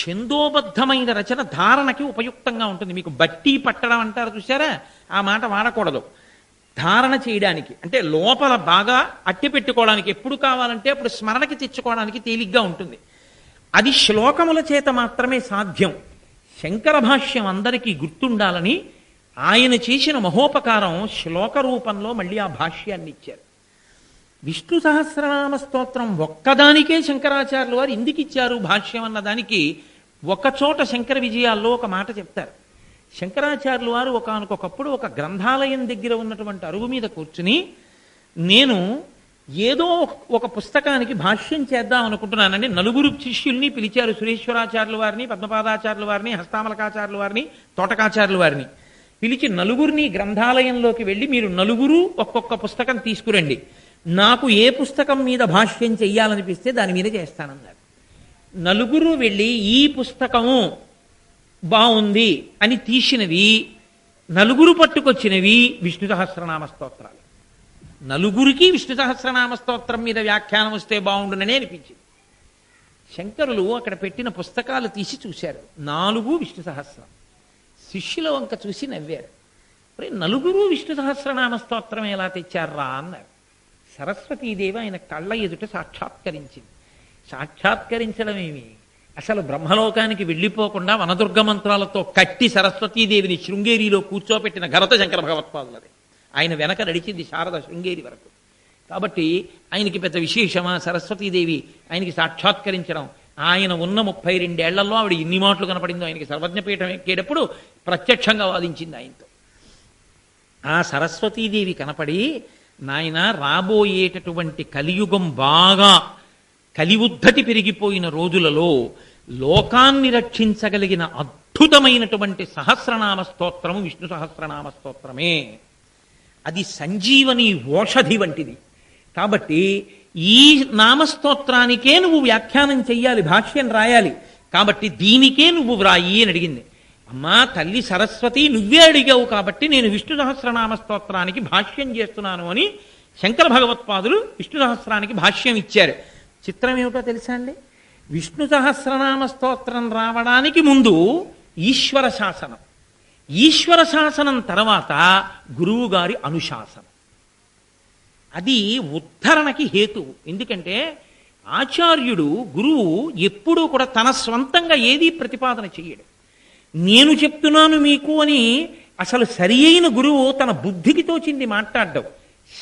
ఛందోబద్ధమైన రచన ధారణకి ఉపయుక్తంగా ఉంటుంది. మీకు బట్టి పట్టడం అంటారు చూసారా ఆ మాట వాడకూడదు. ధారణ చేయడానికి అంటే లోపల బాగా అట్టి పెట్టుకోవడానికి ఎప్పుడు కావాలంటే అప్పుడు స్మరణకి తెచ్చుకోవడానికి తేలిగ్గా ఉంటుంది. అది శ్లోకముల చేత మాత్రమే సాధ్యం. శంకర భాష్యం అందరికీ గుర్తుండాలని ఆయన చేసిన మహోపకారం శ్లోక రూపంలో మళ్ళీ ఆ భాష్యాన్ని ఇచ్చారు. విష్ణు సహస్రనామ స్తోత్రం ఒక్కదానికే శంకరాచార్యులు వారు ఎందుకు ఇచ్చారు భాష్యం అన్న దానికి ఒకచోట శంకర విజయాల్లో ఒక మాట చెప్తారు. శంకరాచార్యులు వారు ఒకనకొకప్పుడు ఒక గ్రంథాలయం దగ్గర ఉన్నటువంటి అరుగు మీద కూర్చుని నేను ఏదో ఒక పుస్తకానికి భాష్యం చేద్దాం అనుకుంటున్నానండి. నలుగురు శిష్యుల్ని పిలిచారు సురేశ్వరాచార్యుల వారిని పద్మపాదాచార్యుల వారిని హస్తామలకాచార్యుల వారిని తోటకాచార్యుల వారిని. పిలిచి నలుగురిని గ్రంథాలయంలోకి వెళ్ళి మీరు నలుగురు ఒక్కొక్క పుస్తకం తీసుకురండి. నాకు ఏ పుస్తకం మీద భాష్యం చెయ్యాలనిపిస్తే దాని మీద చేస్తానన్నారు నలుగురు వెళ్ళి ఈ పుస్తకము బాగుంది అని తీసినవి నలుగురు పట్టుకొచ్చినవి విష్ణు సహస్రనామ స్తోత్రాలు. నలుగురికి విష్ణు సహస్రనామ స్తోత్రం మీద వ్యాఖ్యానం వస్తే బాగుండుననే అనిపించింది. శంకరులు అక్కడ పెట్టిన పుస్తకాలు తీసి చూశారు. నాలుగు విష్ణు సహస్రం. శిష్యుల వంక చూసి నవ్వారు. నలుగురు విష్ణు సహస్రనామ స్తోత్రం ఎలా తెచ్చారా? అన్నారు. సరస్వతీదేవి ఆయన కళ్ళ ఎదుట సాక్షాత్కరించింది. సాక్షాత్కరించడం ఏమి అసలు బ్రహ్మలోకానికి వెళ్ళిపోకుండా వనదుర్గ మంత్రాలతో కట్టి సరస్వతీదేవిని శృంగేరిలో కూర్చోపెట్టిన ఘనత శంకర భగవత్పాదులది. ఆయన వెనక నడిచింది శారద శృంగేరి వరకు. కాబట్టి ఆయనకి పెద్ద విశేషమా? సరస్వతీదేవి ఆయనకి సాక్షాత్కరించడం. ఆయన ఉన్న ముప్పై రెండేళ్ళలో ఆవిడ ఇన్ని మాటలు కనపడిందో ఆయనకి సర్వజ్ఞపీఠం ఎక్కేటప్పుడు ప్రత్యక్షంగా వాదించింది ఆయనతో. ఆ సరస్వతీదేవి కనపడి నాయన రాబోయేటటువంటి కలియుగం బాగా కలివుద్ధతి పెరిగిపోయిన రోజులలో లోకాన్ని రక్షించగలిగిన అద్భుతమైనటువంటి సహస్రనామ స్తోత్రము విష్ణు సహస్రనామ స్తోత్రమే. అది సంజీవని ఓషధి వంటిది. కాబట్టి ఈ నామస్తోత్రానికే నువ్వు వ్యాఖ్యానం చెయ్యాలి భాష్యం రాయాలి. కాబట్టి దీనికే నువ్వు వ్రాయి అని అడిగింది. అమ్మా తల్లి సరస్వతి నువ్వే అడిగావు కాబట్టి నేను విష్ణు సహస్రనామ స్తోత్రానికి భాష్యం చేస్తున్నాను అని శంకర భగవత్పాదులు విష్ణు సహస్రానికి భాష్యం ఇచ్చారు. చిత్రం ఏమిటో తెలుసా అండి? విష్ణు సహస్రనామ స్తోత్రం రావడానికి ముందు ఈశ్వర శాసనం. ఈశ్వర శాసనం తర్వాత గురువు గారి అనుశాసనం. అది ఉద్ధరణకి హేతువు ఎందుకంటే ఆచార్యుడు గురువు ఎప్పుడూ కూడా తన స్వంతంగా ఏదీ ప్రతిపాదన చేయడు. నేను చెప్తున్నాను మీకు అని అసలు సరి అయిన గురువు తన బుద్ధికి తోచింది మాట్లాడ్డం.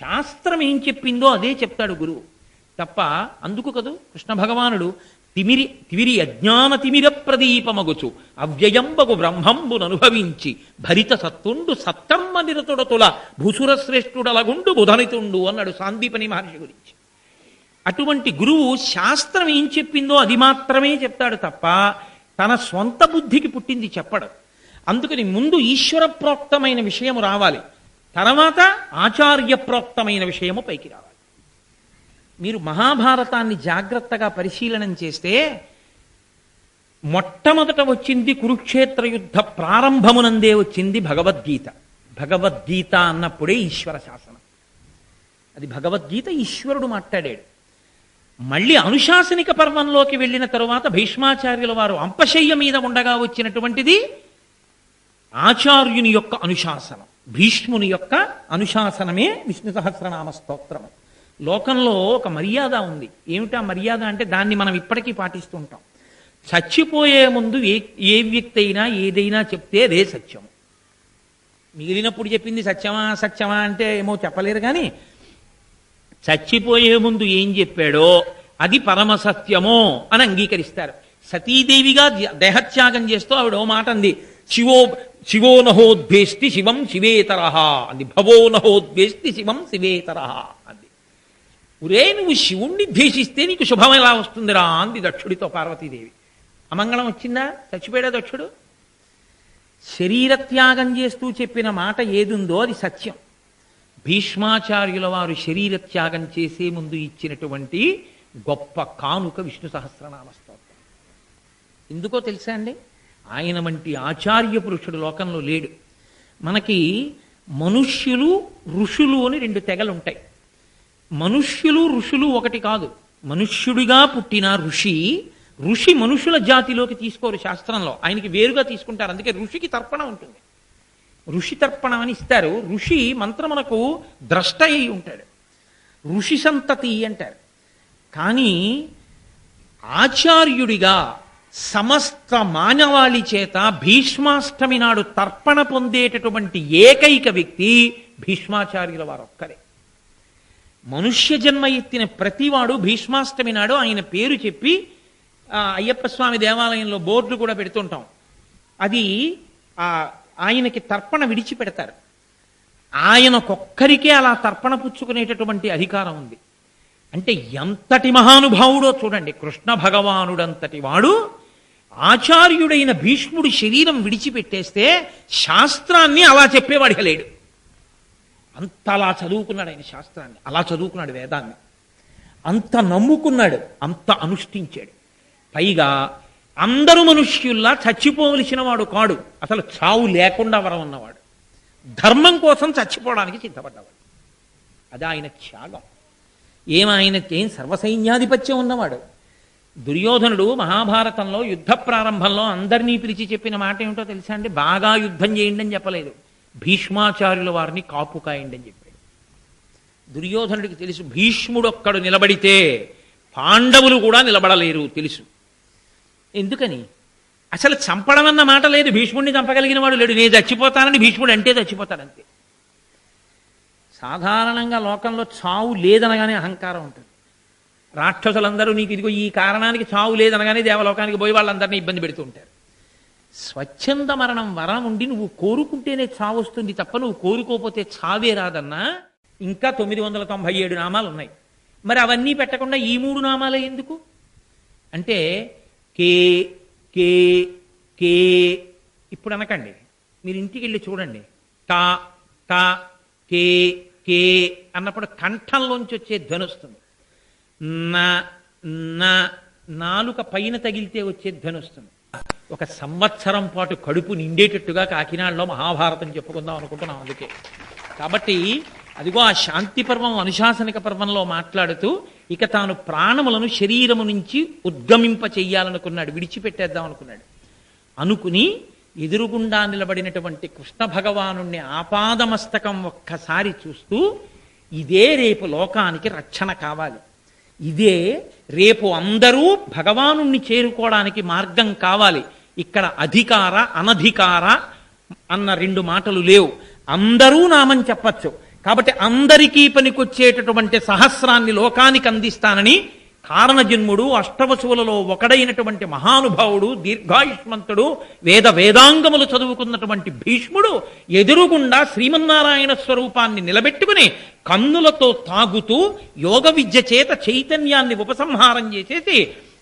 శాస్త్రం ఏం చెప్పిందో అదే చెప్తాడు గురువు. తప్ప అందుకు కదూ? కృష్ణ భగవానుడు తిమిరి తిమిరి అజ్ఞాన తిమిర ప్రదీపమగుచు అవ్యయంబగు బ్రహ్మంబును అనుభవించి భరిత సత్తుండు సత్తమ్మ నిరతుడతుల భూసుర శ్రేష్ఠుడలగుండు బుధనితుండు అన్నాడు సాందీపని మహర్షి గురించి. అటువంటి గురువు శాస్త్రం ఏం చెప్పిందో అది మాత్రమే చెప్తాడు తప్ప తన స్వంత బుద్ధికి పుట్టింది చెప్పడు. అందుకని ముందు ఈశ్వర ప్రోక్తమైన విషయము రావాలి. తర్వాత ఆచార్య ప్రోక్తమైన విషయము పైకి రావాలి. మీరు మహాభారతాన్ని జాగ్రత్తగా పరిశీలనం చేస్తే మొట్టమొదట వచ్చింది కురుక్షేత్ర యుద్ధ ప్రారంభమునందే వచ్చింది భగవద్గీత. భగవద్గీత అన్నప్పుడే ఈశ్వర శాసనం. అది భగవద్గీత ఈశ్వరుడు మాట్లాడాడు. మళ్ళీ అనుశాసనిక పర్వంలోకి వెళ్ళిన తరువాత భీష్మాచార్యుల వారు అంపశయ్య మీద ఉండగా వచ్చినటువంటిది ఆచార్యుని యొక్క అనుశాసనం భీష్ముని యొక్క అనుశాసనమే విష్ణు సహస్రనామ స్తోత్రం. లోకంలో ఒక మర్యాద ఉంది. ఏమిటా మర్యాద అంటే దాన్ని మనం ఇప్పటికీ పాటిస్తుంటాం. చచ్చిపోయే ముందు ఏ ఏ వ్యక్తి అయినా ఏదైనా చెప్తే అదే సత్యం మిగిలినప్పుడు చెప్పింది సత్యమా సత్యమా అంటే ఏమో చెప్పలేరు కానీ చచ్చిపోయే ముందు ఏం చెప్పాడో అది పరమ సత్యమో అని అంగీకరిస్తారు. సతీదేవిగా దేహత్యాగం చేస్తూ ఆవిడ ఓ మాట అంది. శివో శివో నహోద్వేష్టి శివం శివేతర అంది. భవో నహోద్వేష్టి శివం శివేతర అంది. ఒరే నువ్వు శివుణ్ణి ద్వేషిస్తే నీకు శుభం ఎలా వస్తుందిరా అంది దక్షుడితో పార్వతీదేవి. అమంగళం వచ్చిందా? చచ్చిపోయాడా దక్షుడు? శరీరత్యాగం చేస్తూ చెప్పిన మాట ఏదుందో అది సత్యం. భీష్మాచార్యుల వారు శరీర త్యాగం చేసే ముందు ఇచ్చినటువంటి గొప్ప కానుక విష్ణు సహస్రనామ స్తోత్రం ఎందుకో తెలుసా అండి? ఆయన వంటి ఆచార్య పురుషుడు లోకంలో లేడు. మనకి మనుష్యులు ఋషులు అని రెండు తెగలు ఉంటాయి మనుష్యులు ఋషులు ఒకటి కాదు. మనుష్యుడిగా పుట్టిన ఋషి ఋషి మనుషుల జాతిలోకి తీసుకోరు శాస్త్రంలో. ఆయనకి వేరుగా తీసుకుంటారు. అందుకే ఋషికి తర్పణ ఉంటుంది. ఋషి తర్పణం అని ఇస్తారు. ఋషి మంత్రమునకు ద్రష్ట అయి ఉంటాడు. ఋషి సంతతి అంటారు. కానీ ఆచార్యుడిగా సమస్త మానవాళి చేత భీష్మాష్టమి నాడు తర్పణ పొందేటటువంటి ఏకైక వ్యక్తి భీష్మాచార్యుల వారు ఒక్కరే. మనుష్య జన్మ ఎత్తిన ప్రతివాడు భీష్మాష్టమి నాడు ఆయన పేరు చెప్పి అయ్యప్ప స్వామి దేవాలయంలో బోర్డులు కూడా పెడుతుంటాం. అది ఆ ఆయనకి తర్పణ విడిచిపెడతారు. ఆయనకొక్కరికే అలా తర్పణ పుచ్చుకునేటటువంటి అధికారం ఉంది. అంటే ఎంతటి మహానుభావుడో చూడండి కృష్ణ భగవానుడంతటి వాడు ఆచార్యుడైన భీష్ముడి శరీరం విడిచిపెట్టేస్తే శాస్త్రాన్ని అలా చెప్పేవాడికి లేడు. అంత అలా చదువుకున్నాడు ఆయన శాస్త్రాన్ని అలా చదువుకున్నాడు వేదాన్ని. అంత నమ్ముకున్నాడు అంత అనుష్ఠించాడు. పైగా అందరూ మనుష్యుల్లా చచ్చిపోవలసిన వాడు కాడు. అసలు చావు లేకుండా వరం ఉన్నవాడు. ధర్మం కోసం చచ్చిపోవడానికి సిద్ధపడ్డవాడు. అది ఆయన త్యాగం ఏం సర్వసైన్యాధిపత్యం ఉన్నవాడు? దుర్యోధనుడు మహాభారతంలో యుద్ధ ప్రారంభంలో అందరినీ పిలిచి చెప్పిన మాట ఏమిటో తెలుసా అండి? బాగా యుద్ధం చేయండి అని చెప్పలేదు. భీష్మాచార్యుల వారిని కాపు కాయండి అని చెప్పాడు. దుర్యోధనుడికి తెలుసు భీష్ముడు ఒక్కడు నిలబడితే పాండవులు కూడా నిలబడలేరు తెలుసు. ఎందుకని? అసలు చంపడం అన్న మాట లేదు. భీష్ముడిని చంపగలిగిన వాడు లేడు. నేను చచ్చిపోతానని భీష్ముడు అంటే చచ్చిపోతాడంతే. సాధారణంగా లోకంలో చావు లేదనగానే అహంకారం ఉంటుంది. రాక్షసులందరూ నీకు ఇదిగో ఈ కారణానికి చావు లేదనగానే దేవలోకానికి పోయి వాళ్ళందరినీ ఇబ్బంది పెడుతూ ఉంటారు. స్వచ్ఛంద మరణం వరం ఉండి నువ్వు కోరుకుంటేనే చావు వస్తుంది తప్ప నువ్వు కోరుకోపోతే చావే రాదన్నా. ఇంకా తొమ్మిది వందల తొంభై ఏడు నామాలు ఉన్నాయి. మరి అవన్నీ పెట్టకుండా ఈ మూడు నామాలే ఎందుకు? అంటే కే కే కే. ఇప్పుడు అనకండి. మీరు ఇంటికి వెళ్ళి చూడండి. టా టా కే కే అన్నప్పుడు కంఠంలోంచి వచ్చే ధ్వని వస్తుంది. నా నా నాలుక పైన తగిలితే వచ్చే ధ్వని వస్తుంది. ఒక సంవత్సరం పాటు కడుపు నిండేటట్టుగా కాకినాడలో మహాభారతం చెప్పుకుందాం అనుకుంటున్నాం అందుకే. కాబట్టి అదిగో ఆ శాంతి పర్వం అనుశాసనిక పర్వంలో మాట్లాడుతూ ఇక తాను ప్రాణములను శరీరము నుంచి ఉద్గమింప చెయ్యాలనుకున్నాడు విడిచిపెట్టేద్దాం అనుకున్నాడు. అనుకుని ఎదురుగుండా నిలబడినటువంటి కృష్ణ భగవాను ఆపాదమస్తకం ఒక్కసారి చూస్తూ ఇదే రేపు లోకానికి రక్షణ కావాలి. ఇదే రేపు అందరూ భగవాను చేరుకోవడానికి మార్గం కావాలి. ఇక్కడ అధికార అనధికార అన్న రెండు మాటలు లేవు. అందరూ నామని చెప్పచ్చు. కాబట్టి అందరికీ పనికొచ్చేటటువంటి సహస్రాన్ని లోకానికి అందిస్తానని కారణజన్ముడు అష్టవశువులలో ఒకడైనటువంటి మహానుభావుడు దీర్ఘాయుష్మంతుడు వేద వేదాంగములు చదువుకున్నటువంటి భీష్ముడు ఎదురుగుండా శ్రీమన్నారాయణ స్వరూపాన్ని నిలబెట్టుకుని కన్నులతో తాగుతూ యోగ విద్య చేత చైతన్యాన్ని ఉపసంహారం చేసేసి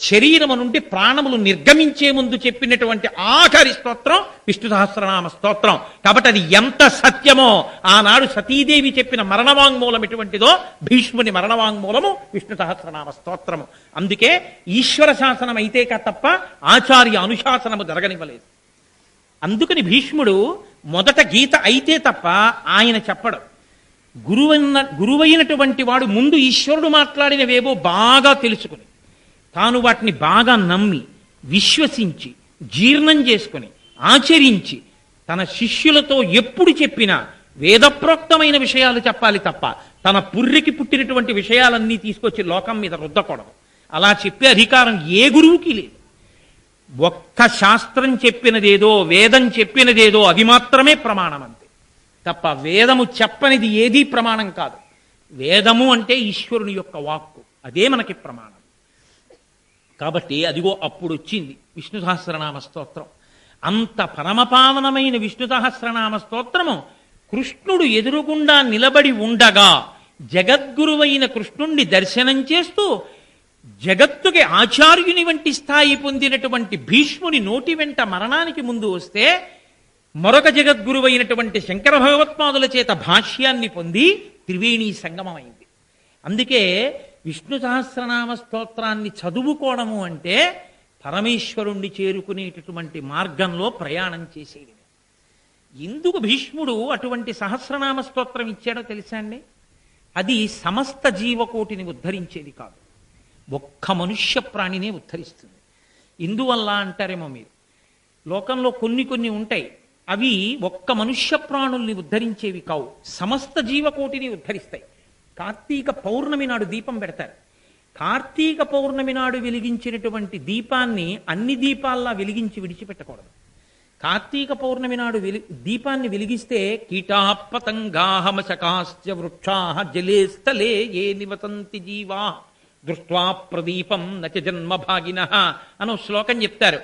శరీరము నుండి ప్రాణములు నిర్గమించే ముందు చెప్పినటువంటి ఆఖరి స్తోత్రం విష్ణు సహస్రనామ స్తోత్రం. కాబట్టి అది ఎంత సత్యమో ఆనాడు సతీదేవి చెప్పిన మరణవాంగ్మూలం ఎటువంటిదో భీష్ముని మరణవాంగ్మూలము విష్ణు సహస్రనామ స్తోత్రము. అందుకే ఈశ్వర శాసనం అయితే కా తప్ప ఆచార్య అనుశాసనము జరగనివ్వలేదు. అందుకని భీష్ముడు మొదట గీత అయితే తప్ప ఆయన చెప్పడం. గురువైన గురువైనటువంటి వాడు ముందు ఈశ్వరుడు మాట్లాడినవేవో బాగా తెలుసుకుని. తాను వాటిని బాగా నమ్మి విశ్వసించి జీర్ణం చేసుకుని ఆచరించి తన శిష్యులతో ఎప్పుడు చెప్పినా వేదప్రోక్తమైన విషయాలు చెప్పాలి తప్ప తన పుర్రికి పుట్టినటువంటి విషయాలన్నీ తీసుకొచ్చి లోకం మీద రుద్దకూడదు. అలా చెప్పే అధికారం ఏ గురువుకి లేదు. ఒక్క శాస్త్రం చెప్పినదేదో వేదం చెప్పినదేదో అది మాత్రమే ప్రమాణం అంతే. తప్ప వేదము చెప్పనిది ఏదీ ప్రమాణం కాదు. వేదము అంటే ఈశ్వరుని యొక్క వాక్కు. అదే మనకి ప్రమాణం. కాబట్టి అదిగో అప్పుడు వచ్చింది విష్ణు సహస్రనామ స్తోత్రం. అంత పరమపావనమైన విష్ణు సహస్రనామ స్తోత్రము కృష్ణుడు ఎదురుగుండా నిలబడి ఉండగా జగద్గురువైన కృష్ణుణ్ణి దర్శనం చేస్తూ జగత్తుకి ఆచార్యుని వంటి స్థాయి పొందినటువంటి భీష్ముని నోటి వెంట మరణానికి ముందు వస్తే మరొక జగద్గురువైనటువంటి శంకర భగవత్పాదుల చేత భాష్యాన్ని పొంది త్రివేణి సంగమమైంది. అందుకే విష్ణు సహస్రనామ స్తోత్రాన్ని చదువుకోవడము అంటే పరమేశ్వరుణ్ణి చేరుకునేటటువంటి మార్గంలో ప్రయాణం చేసేది. ఎందుకు భీష్ముడు అటువంటి సహస్రనామ స్తోత్రం ఇచ్చాడో తెలుసా అండి? అది సమస్త జీవకోటిని ఉద్ధరించేది కాదు. ఒక్క మనుష్య ప్రాణినే ఉద్ధరిస్తుంది. ఇందువల్ల అంటారేమో మీరు? లోకంలో కొన్ని కొన్ని ఉంటాయి. అవి ఒక్క మనుష్య ప్రాణుల్ని ఉద్ధరించేవి కావు. సమస్త జీవకోటిని ఉద్ధరిస్తాయి. కార్తీక పౌర్ణమి నాడు దీపం పెడతారు. కార్తీక పౌర్ణమి నాడు వెలిగించినటువంటి దీపాన్ని అన్ని దీపాల్లా వెలిగించి విడిచిపెట్టకూడదు. కార్తీక పౌర్ణమి నాడు వెలి దీపాన్ని వెలిగిస్తే కీటాపతంగాహమశకాశ్చ వృక్షా జలే స్థలే ఏ నివతంతి జీవా. దృష్ట్వా ప్రదీపం నచ జన్మ భాగిన అనో శ్లోకం చెప్తారు.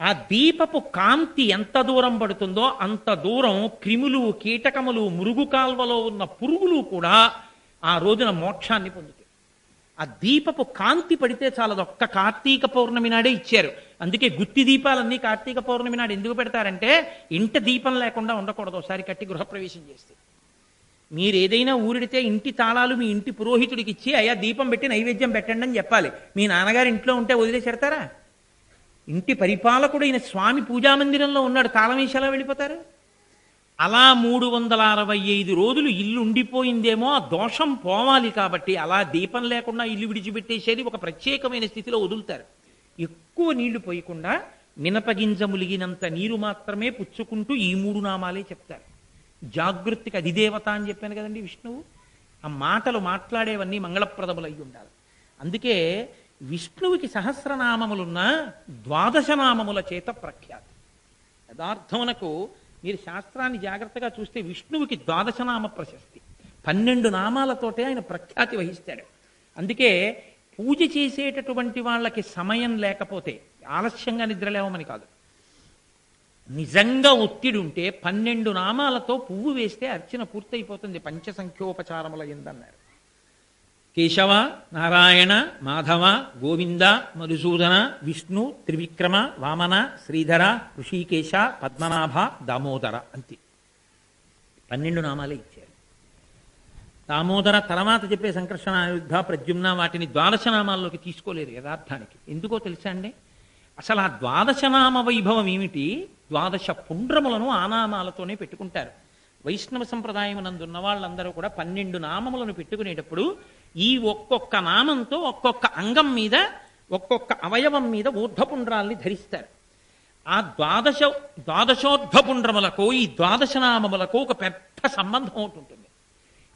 ఆ దీపపు కాంతి ఎంత దూరం పడుతుందో అంత దూరం క్రిములు కీటకములు మురుగు కాల్వలో ఉన్న పురుగులు కూడా ఆ రోజున మోక్షాన్ని పొందుతాయి. ఆ దీపపు కాంతి పడితే చాలదు. ఒక్క కార్తీక పౌర్ణమి నాడే ఇచ్చారు. అందుకే గుత్తి దీపాలన్నీ కార్తీక పౌర్ణమి నాడు ఎందుకు పెడతారంటే ఇంట దీపం లేకుండా ఉండకూడదు. ఒకసారి కట్టి గృహప్రవేశం చేస్తే. మీరు ఏదైనా ఊరిడితే ఇంటి తాళాలు మీ ఇంటి పురోహితుడికి ఇచ్చి అయ్యా దీపం పెట్టి నైవేద్యం పెట్టండి అని చెప్పాలి. మీ నాన్నగారు ఇంట్లో ఉంటే వదిలేసేడతారా? ఇంటి పరిపాలకుడు ఈయన స్వామి పూజామందిరంలో ఉన్నాడు. తాళం ఎలా వెళ్ళిపోతారు? అలా మూడు వందల అరవై ఐదు రోజులు ఇల్లు ఉండిపోయిందేమో ఆ దోషం పోవాలి కాబట్టి అలా దీపం లేకుండా ఇల్లు విడిచిపెట్టేసేది ఒక ప్రత్యేకమైన స్థితిలో వదులుతారు. ఎక్కువ నీళ్ళు పోయకుండా మినపగింజ ములిగినంత నీరు మాత్రమే పుచ్చుకుంటూ ఈ మూడు నామాలే చెప్తారు. జాగృతికి అధిదేవత అని చెప్పాను కదండి విష్ణువు? ఆ మాటలు మాట్లాడేవన్నీ మంగళప్రదములై ఉండాలి అందుకే విష్ణువుకి సహస్రనామములున్న ద్వాదశ నామముల చేత ప్రఖ్యాతి. యథార్థమునకు మీరు శాస్త్రాన్ని జాగ్రత్తగా చూస్తే విష్ణువుకి ద్వాదశనామ ప్రశస్తి. పన్నెండు నామాలతోటే ఆయన ప్రఖ్యాతి వహిస్తాడు. అందుకే పూజ చేసేటటువంటి వాళ్ళకి సమయం లేకపోతే ఆలస్యంగా నిద్రలేవమని కాదు. నిజంగా ఒత్తిడి ఉంటే పన్నెండు నామాలతో పువ్వు వేస్తే అర్చన పూర్తయిపోతుంది. పంచసంఖ్యోపచారముల ఎందన్నారు కేశవ నారాయణ మాధవ గోవింద మధుసూదన విష్ణు త్రివిక్రమ వామన శ్రీధర ఋషికేశ పద్మనాభ దామోదర అంతే. పన్నెండు నామాలే ఇచ్చారు. దామోదర తర్వాత చెప్పే సంకర్షణ యుద్ధ ప్రద్యుమ్న వాటిని ద్వాదశ నామాల్లోకి తీసుకోలేరు యథార్థానికి. ఎందుకో తెలుసా అండి? అసలు ఆ ద్వాదశనామ వైభవం ఏమిటి? ద్వాదశ పుండ్రములను ఆ నామాలతోనే పెట్టుకుంటారు. వైష్ణవ సంప్రదాయం నందున్న వాళ్ళందరూ కూడా పన్నెండు నామములను పెట్టుకునేటప్పుడు ఈ ఒక్కొక్క నామంతో ఒక్కొక్క అంగం మీద ఒక్కొక్క అవయవం మీద ఊర్ధపుండ్రాల్ని ధరిస్తారు. ఆ ద్వాదశ ద్వాదశోర్ధ్వపుండ్రములకు ఈ ద్వాదశ నామములకు ఒక పెద్ద సంబంధం ఉంటుంటుంది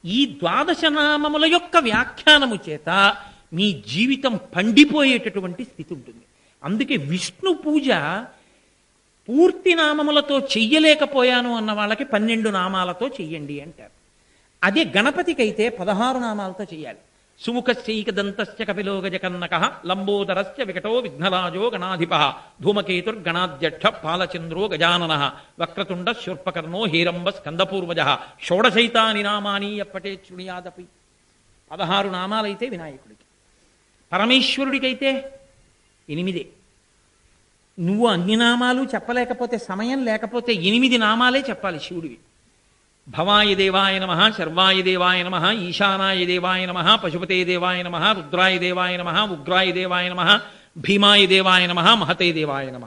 ఈ ద్వాదశ నామముల యొక్క వ్యాఖ్యానము చేత మీ జీవితం పండిపోయేటటువంటి స్థితి ఉంటుంది. అందుకే విష్ణు పూజ పూర్తి నామములతో చెయ్యలేకపోయాను అన్న వాళ్ళకి పన్నెండు నామాలతో చెయ్యండి అంటారు. అదే గణపతికైతే పదహారు నామాలతో చేయాలి. సుముఖశ్చైక దంతశ్చ కపిలో గజకన్నక లంబోదరశ్చ వికటో విఘ్నరాజో గణాధిప ధూమకేతుర్గణాధ్యక్ష పాలచంద్రో గజానన వక్రతుండ శూర్పకర్ణో హీరంబ స్కందపూర్వజ షోడశైతాని నామాని ఎప్పటే చుణియాదపి పదహారు నామాలైతే వినాయకుడికి. పరమేశ్వరుడికైతే ఎనిమిదే. నువ్వు అన్ని నామాలు చెప్పలేకపోతే సమయం లేకపోతే ఎనిమిది నామాలే చెప్పాలి శివుడివి. భవాయ దేవాయ నమ శర్వాయ దేవాయ నమ ఈశానాయ దేవాయ నమ పశుపతే దేవాయ నమ రుద్రాయ దేవాయ నమ ఉగ్రాయ దేవాయ నమ భీమాయ దేవాయ నమ మహతే దేవాయ నమ.